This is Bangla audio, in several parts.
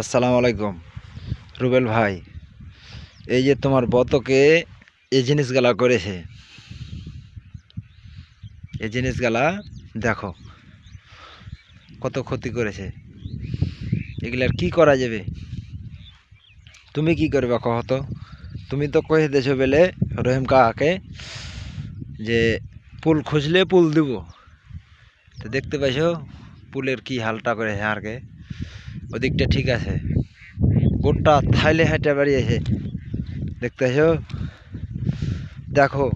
আসসালামু আলাইকুম। রুবেল ভাই, এই যে তোমার বতকে এই জিনিসগুলা করেছে। এই জিনিসগুলা, দেখো, কত ক্ষতি করেছে। এগুলার কি করা যাবে? তুমি কি করবে কহ তো? তুমি তো কয়ে দেছো বেলে রহিম কাকাকে যে পুল খুঁজলে পুল দিব। তো দেখতে পাইছো পুলের কি হালটা করে করেছে আরকে ওদিকটা ঠিক আছে। গোটা থাইলে হেঁটে বেরিয়েছে। দেখতেছ? দেখো,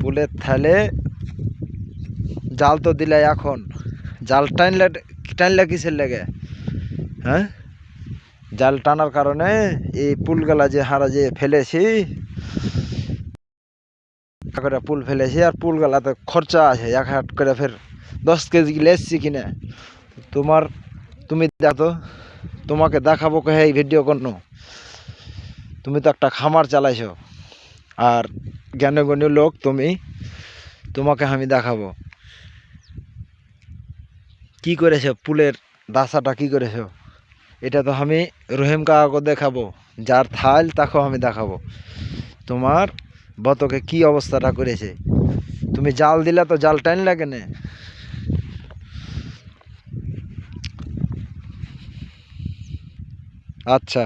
পুলের থাইলে জাল তো দিলে এখন। জাল টানলে টানলে কিসের লেগে? হ্যাঁ? জাল টানার কারণে এই পুলগুলা যে হারা যে ফেলেছি করে পুল ফেলেছি আর পুলগুলাতে খরচা আছে। এক হাট করে ফের দশ কেজি গিলে এসছি কিনে। তোমার তুমি দেখো, তোমাকে দেখাবো কে এই ভিডিও কোনো তুমি তো একটা খামার চালাইছো। আর জ্ঞানগণ্য লোক তুমি, তোমাকে আমি দেখাবো। কি করেছ? পুলের দাসাটা কি করেছ? এটা তো আমি রহিম কাকাকে দেখাবো। যার থাল, তাকেও আমি দেখাবো। তোমার বতকে কি অবস্থাটা করেছে? তুমি জাল দিলে তো জাল টাইন লাগে না আচ্ছা।